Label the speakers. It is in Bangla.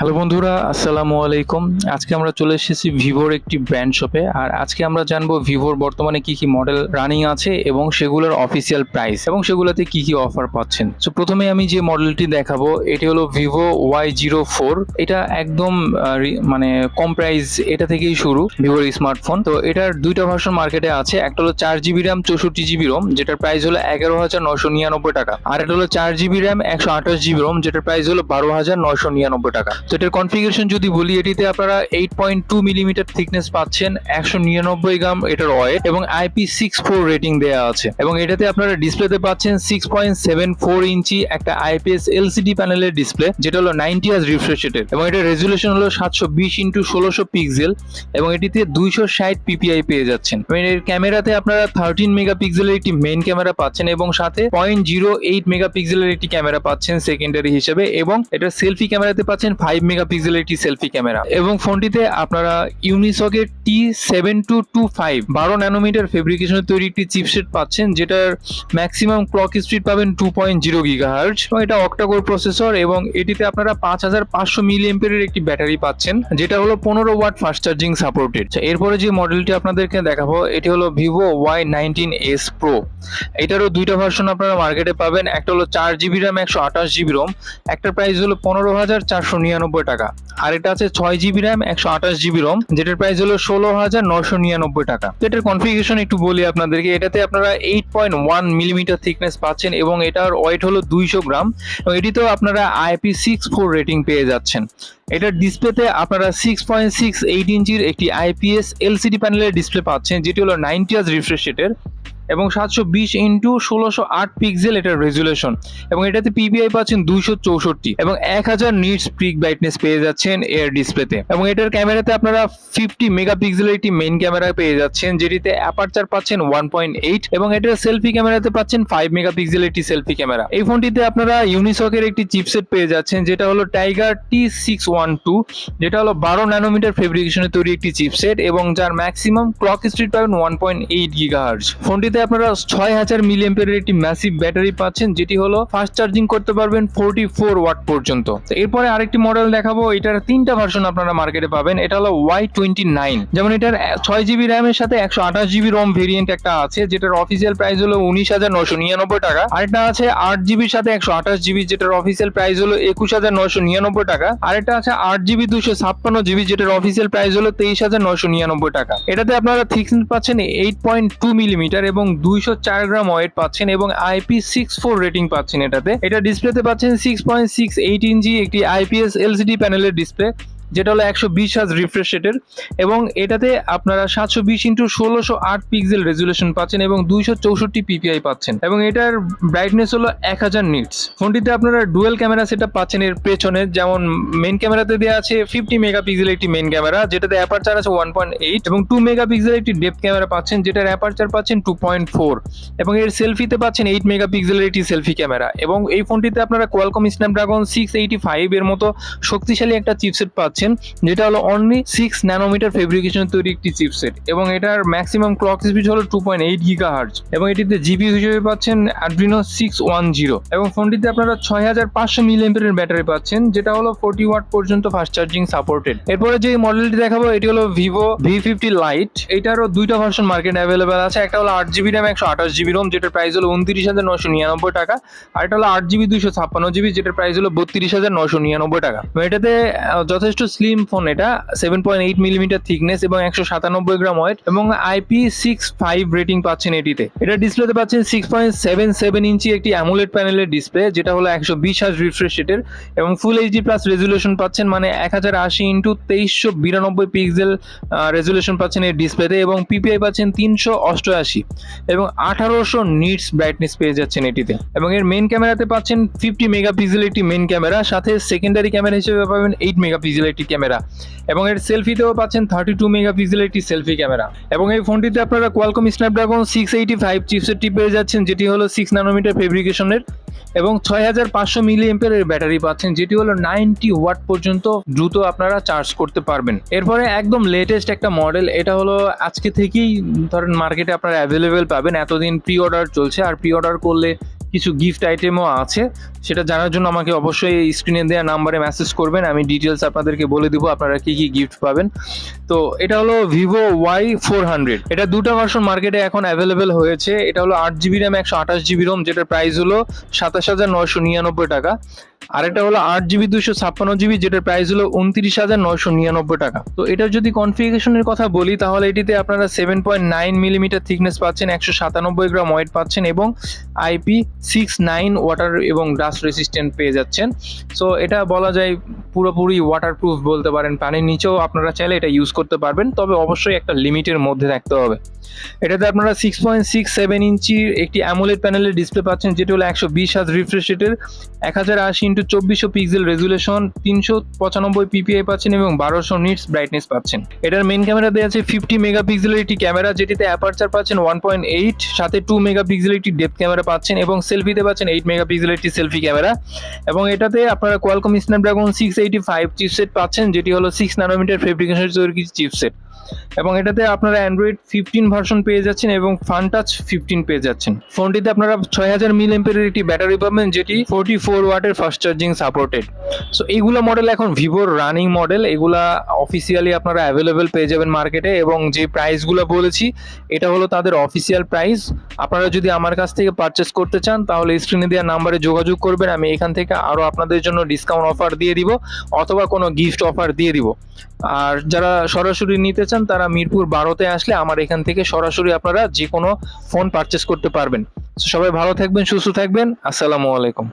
Speaker 1: হ্যালো বন্ধুরা, আসসালামু আলাইকুম। আজকে আমরা চলে এসেছি ভিভোর একটি ব্র্যান্ড শপে। আর আজকে আমরা জানব ভিভোর বর্তমানে কি কি মডেল রানিং আছে এবং সেগুলোর অফিসিয়াল প্রাইস এবং সেগুলোতে কি কি অফার পাচ্ছেন। সো প্রথমে আমি যে মডেলটি দেখাবো, এটি হলো ভিভো ওয়াই জিরো ফোর। এটা একদম মানে কম প্রাইস এটা থেকেই শুরু, ভিভোর স্মার্টফোন তো এটার দুইটা ভার্সন মার্কেটে আছে। একটা হলো চার জিবি র্যাম চৌষট্টি জিবি রোম যেটার প্রাইস হলো এগারো হাজার নশো নিরানব্বই টাকা। আর এটা হলো চার জিবি র্যাম একশো আঠাশ জিবি রোম যেটার প্রাইস হলো বারো হাজার নশো নিরানব্বই টাকা। তো এটার কনফিগারেশন যদি বলি, এটিতে আপনারা eight point two millimeter thickness পাচ্ছেন, একশো নিরানব্বই গ্রাম এটার ওয়েট এবং আইপি সিক্স ফোর রেটিং দেওয়া আছে। এবং এটাতে আপনারা ডিসপ্লেতে পাচ্ছেন six point seven four inch একটা আইপিএস এলসিডি প্যানেলের ডিসপ্লে যেটা হলো নাইনটি আস রিফ্রেশ রেটের এবং এটার রেজুলেশন হলো সাতশো বিশ ইন্টু ষোলোশো পিক্সেল এবং এটিতে দুইশো ষাট পিপিআই পেয়ে যাচ্ছেন। এর ক্যামেরাতে আপনারা থার্টিন মেগাপিক্সেলের একটি মেইন ক্যামেরা পাচ্ছেন এবং সাথে পয়েন্ট জিরো এইট মেগাপিক্সেলের একটি ক্যামেরা পাচ্ছেন সেকেন্ডারি হিসেবে এবং এটা সেলফি ক্যামেরাতে পাচ্ছেন ফাইভ মেগাপিক্সেলের একটি সেলফি ক্যামেরা এবং ফোনটিতে আপনারা ইউনিসকের T seven two two five বারো ন্যানোমিটার ফেব্রিকেশনের তৈরি একটি চিপসেট পাচ্ছেন, যেটার ম্যাক্সিমাম ক্লক স্পিড পাবেন টু পয়েন্ট জিরো গিগাহার্জ এবং এটা অক্টাকোর প্রসেসর এবং এটিতে আপনারা পাঁচ হাজার পাঁচশো মিলি এম্পিয়ারের একটি ব্যাটারি পাচ্ছেন, যেটা হলো পনেরো ওয়াট ফাস্ট চার্জিং সাপোর্টেড এরপরে যে মডেলটি আপনাদেরকে দেখাবো, এটি হলো Vivo Y nineteen S pro এটারও দুইটা ভার্সন আপনারা মার্কেটে পাবেন, একটা হলো চার জিবি র্যাম একশো আঠাশ জিবি রোম একটা প্রাইস হলো পনেরো হাজার চারশো নিরানব্বই টাকা। আর এটা আছে ছয় জিবি র্যাম, একশো আঠাশ জিবি রম, যেটার প্রাইস হলো ষোলো হাজার নশো নিরানব্বই টাকা। তো এটার কনফিগারেশন একটু বলি আপনাদেরকে, এটাতে আপনারা eight point one millimeter thickness পাচ্ছেন এবং এটার ওয়েট হলো দুইশো গ্রাম। এবং এটিতেও আপনারা আইপি সিক্স ফোর রেটিং পেয়ে যাচ্ছেন। এটার ডিসপ্লেতে আপনারা সিক্স পয়েন্ট সিক্স এইট ইঞ্চির একটি আইপিএস এলসিডি প্যানেলের ডিসপ্লে পাচ্ছেন, যেটি হলো নাইনটি আস রিফ্রেশ রেটের এবং সাতশো বিশ ইন্টু ষোলোশো আট পিক্সেল এটার রেজুলেশন এবং এটাতে পিপিআই পাচ্ছেন দুইশো চৌষট্টি, এবং এক হাজার নিটস পিক ব্রাইটনেস পেয়ে যাচ্ছেন এর ডিসপ্লেতে এবং এটার ক্যামেরাতে আপনারা ফিফটি মেগাপিক্সেলের একটি মেইন ক্যামেরা পেয়ে যাচ্ছেন, যেটিতে অ্যাপারচার পাচ্ছেন ওয়ান পয়েন্ট এইট এবং এটার সেলফি ক্যামেরাতে পাচ্ছেন ফাইভ মেগাপিক্সেলের একটি সেলফি ক্যামেরা এই ফোনটিতে আপনারা ইউনিসকের একটি চিপসেট পেয়ে যাচ্ছেন, যেটা হলো tiger T six one two যেটা হলো বারো ন্যানোমিটার ফেব্রিকেশনের তৈরি একটি চিপসেট এবং যার ম্যাক্সিমাম ক্লক স্পিড পাবেন ওয়ান পয়েন্ট এইট গিগাহার্জ ফোনটিতে আপনারা ছয় হাজার মিলি এম্পিয়ারের একটি ম্যাসিভ ব্যাটারি পাচ্ছেন, যেটি হলো ফাস্ট চার্জিং করতে পারবেন ফোরটি ফোর ওয়াট পর্যন্ত এরপরে আরেকটি মডেল দেখাবো, এটার তিনটা ভার্সন আপনারা মার্কেটে পাবেন, এটা হলো ওয়াই টোয়েন্টি নাইন যেমন এটার ছয় জিবি র্যামের সাথে একশো আঠাশ জিবি রোম ভেরিয়েন্ট একটা আছে, যেটার অফিসিয়াল প্রাইস হলো উনিশ হাজার নশো নিরানব্বই টাকা। আরেকটা আছে আট জিবির সাথে একশো আঠাশ জিবি যেটার অফিসিয়াল প্রাইস হলো একুশ হাজার নশো নিরানব্বই টাকা। আরেকটা আছে আট জিবি দুশো ছাপ্পান্ন জিবি, যেটার অফিসিয়াল প্রাইস হলো তেইশ হাজার নয়শো নিরানব্বই টাকা। এটাতে আপনারা থিকনেস পাচ্ছেন এইট পয়েন্ট টু মিলিমিটার এবং দুইশো চার গ্রাম ওয়েট পাচ্ছেন এবং আইপি সিক্স ফোর রেটিং পাচ্ছেন এটাতে। এটা ডিসপ্লেতে পাচ্ছেন six point six eight inch একটি আইপিএস এলসিডি প্যানেলের ডিসপ্লে যেটা হলো একশো বিশ হাজ রিফ্রেশ রেটের এবং এটাতে আপনারা সাতশো বিশ ইন্টু ষোলোশো আট পিক্সেল রেজুলেশন পাচ্ছেন এবং দুইশো চৌষট্টি পিপিআই পাচ্ছেন। এবং এটার ব্রাইটনেস হলো এক হাজার নিটস ফোনটিতে আপনারা ডুয়েল ক্যামেরা সেটা পাচ্ছেন এর পেছনে। যেমন মেন ক্যামেরাতে দেওয়া আছে ফিফটি মেগা মেগাপিক্সেল একটি মেন ক্যামেরা যেটাতে অ্যাপারচার আছে ওয়ান পয়েন্ট এইট এবং টু মেগাপিক্সেল একটি ডেপ ক্যামেরা পাচ্ছেন, যেটার অ্যাপারচার পাচ্ছেন টু পয়েন্ট ফোর এবং এর সেলফিতে পাচ্ছেন এইট মেগা মেগাপিক্সেলের একটি সেলফি ক্যামেরা এবং এই ফোনটিতে আপনারা Qualcomm Snapdragon six eighty five এর মতো শক্তিশালী একটা চিপসেট পাচ্ছেন। যেটা হলো অনলি সিক্স ন্যানোমিটার ফেব্রিকেশন তৈরি একটি চিপসেট এবং এটার ম্যাক্সিমাম ক্লক স্পিড হলো two point eight giga hertz এবং এটিতে জিবি হিসেবে পাচ্ছেন অ্যাড্রিনো সিক্স ওয়ান জিরো এবং ফোনটিতে আপনারা ছয় হাজার পাঁচশো মিলি এম্পিয়ারের ব্যাটারি পাচ্ছেন, যেটা হলো ফোর্টি ওয়াট পর্যন্ত ফাস্ট চার্জিং সাপোর্টেড এরপরে যে মডেলটি দেখাবো, এটি হলো ভিভো ভি ফিফটি লাইট এটারও দুইটা ভার্সন মার্কেট অ্যাভেলেবেল আছে, একটা হলো আট জিবি র্যাম একশো আঠাশ জিবি রোম যেটার প্রাইস হলো উনত্রিশ হাজার নশো নিরানব্বই টাকা। আর এটা হলো আট জিবি দুইশো ছাপ্পান্ন জিবি যেটার প্রাইস হলো বত্রিশ হাজার নশো নিরানব্বই টাকা। এটাতে যথেষ্ট স্লিম ফোন এটা seven point eight millimeter thickness এবং একশো সাতানব্বই গ্রাম ওয়েট এবং আইপি সিক্স ফাইভ রেটিং পাচ্ছেন এটিতে। এটা ডিসপ্লেতে পাচ্ছেন six point seven seven inch একটি অ্যামুলেট প্যানেলের ডিসপ্লে যেটা হলো একশো বিশ হাজ রিফ্রেশ রেটের এবং ফুল এইচডি প্লাস রেজুলেশন পাচ্ছেন মানে এক হাজার আশি ইন্টু তেইশশো বিরানব্বই পিক্সেল রেজুলেশন পাচ্ছেন এই ডিসপ্লেতে এবং পিপিআই পাচ্ছেন তিনশো অষ্টআশি এবং আঠারোশো নিটস ব্রাইটনেস পেয়ে যাচ্ছেন এটিতে। এবং এর মেন ক্যামেরাতে পাচ্ছেন ফিফটি মেগাপিক্সেল একটি মেন ক্যামেরা সাথে সেকেন্ডারি ক্যামেরা হিসেবে পাবেন এইট মেগাপিক্সেল একটি ক্যামেরা এবং এর সেলফিতেও পাচ্ছেন থার্টি টু মেগাপিক্সেল একটি সেলফি ক্যামেরা এবং এই ফোনটিতে আপনারা Qualcomm Snapdragon six eighty five চিপসেটটি পেয়ে যাচ্ছেন, যেটি হলো সিক্স নানোমিটার ফেব্রিকেশনের এবং ছয় হাজার পাঁচশো মিলি এম্পিয়ারের ব্যাটারি পাচ্ছেন, যেটি হলো নাইনটি ওয়াট পর্যন্ত দ্রুত আপনারা চার্জ করতে পারবেন। এরপরে একদম লেটেস্ট একটা মডেল এটা হলো আজকে থেকেই ধরেন মার্কেটে আপনারা অ্যাভেলেবেল পাবেন, এতদিন প্রি অর্ডার চলছে, আর প্রি অর্ডার করলে কিছু গিফট আইটেমও আছে, সেটা জানার জন্য আমাকে অবশ্যই স্ক্রিনে দেওয়া নাম্বারে মেসেজ করবেন, আমি ডিটেলস আপনাদেরকে বলে দিব আপনারা কি কি গিফট পাবেন। তো এটা হলো ভিভো ওয়াই ফোর হান্ড্রেড এটা দুটো ভার্সন মার্কেটে এখন অ্যাভেলেবেল হয়েছে, এটা হলো আট জিবি র্যাম একশো আঠাশ জিবি রোম যেটার প্রাইস হলো সাতাশ হাজার নয়শো নিরানব্বই টাকা। আরেকটা হলো আট জিবি দুশো ছাপ্পান্ন জিবি যেটার প্রাইস হলো উনত্রিশ হাজার নয়শো নিরানব্বই টাকা। তো এটার যদি কনফিগারেশনের কথা বলি, তাহলে এটিতে আপনারা seven point nine millimetre thickness পাচ্ছেন, একশো সাতানব্বই গ্রাম ওয়েট পাচ্ছেন এবং আইপি সিক্স নাইন ওয়াটার এবং ডাস্ট রেসিস্ট্যান্ট পেয়ে যাচ্ছেন। সো এটা বলা যায় পুরোপুরি ওয়াটারপ্রুফ বলতে পারেন। পানির নিচেও আপনারা চাইলে এটা ইউজ করতে পারবেন। তবে অবশ্যই একটা লিমিটের মধ্যে থাকতে হবে। এটাতে আপনারা সিক্স পয়েন্ট সিক্স সেভেন ইঞ্চির একটি অ্যামোলেড প্যানেলের ডিসপ্লে পাচ্ছেন, যেটি হলো একশো বিশ হাজ রিফ্রেশ রেটের এক হাজার আশি ইন্টু চব্বিশশো পিক্সেল রেজুলেশন তিনশো পঁচানব্বই পিপিআই পাচ্ছেন এবং বারোশো নিটস ব্রাইটনেস পাচ্ছেন। এটার মেন ক্যামেরা দেওয়া আছে ফিফটি মেগাপিক্সেলের একটি ক্যামেরা যেটিতে অ্যাপারচার পাচ্ছেন ওয়ান পয়েন্ট এইট সাথে টু মেগাপিক্সেলের একটি ডেপথ ক্যামেরা পাচ্ছেন এবং সেলফিতে পাচ্ছেন এইট মেগাপিক্সেলের একটি সেলফি ক্যামেরা এবং এটাতে আপনারা Qualcomm Snapdragon six eighty five chipset পাচ্ছেন, যেটি হলো সিক্স নানোমিটার ফেব্রিকেশন তৈরি চিপসেট এবং এটাতে আপনারা অ্যান্ড্রয়েড ফিফটিন ভার্সন পেয়ে যাচ্ছেন এবং ফান টাচ ফিফটিন পেয়ে যাচ্ছেন। ফোনটিতে আপনারা ছয় হাজার মিল এম্পের একটি ব্যাটারি পাবেন, যেটি ফোর্টি ফোর ওয়াটের ফাস্ট চার্জিং সাপোর্টেড সো এইগুলো মডেল এখন ভিভোর রানিং মডেল এগুলা অফিসিয়ালি আপনারা অ্যাভেলেবেল পেয়ে যাবেন মার্কেটে এবং যে প্রাইসগুলো বলেছি, এটা হলো তাদের অফিসিয়াল প্রাইস আপনারা যদি আমার কাছ থেকে পারচেস করতে চান, তাহলে স্ক্রিনে দেওয়া নাম্বারে যোগাযোগ করবেন, আমি এখান থেকে আরও আপনাদের জন্য ডিসকাউন্ট অফার দিয়ে দিব, অথবা কোনো গিফট অফার দিয়ে দিব। আর যারা সরাসরি নিতে চান, তারা মিরপুর বারোতে আসলে আমার এখান থেকে সরাসরি আপনারা যে কোনো ফোন পারচেস করতে পারবেন। সবাই ভালো থাকবেন, সুস্থ থাকবেন। আসসালামু আলাইকুম।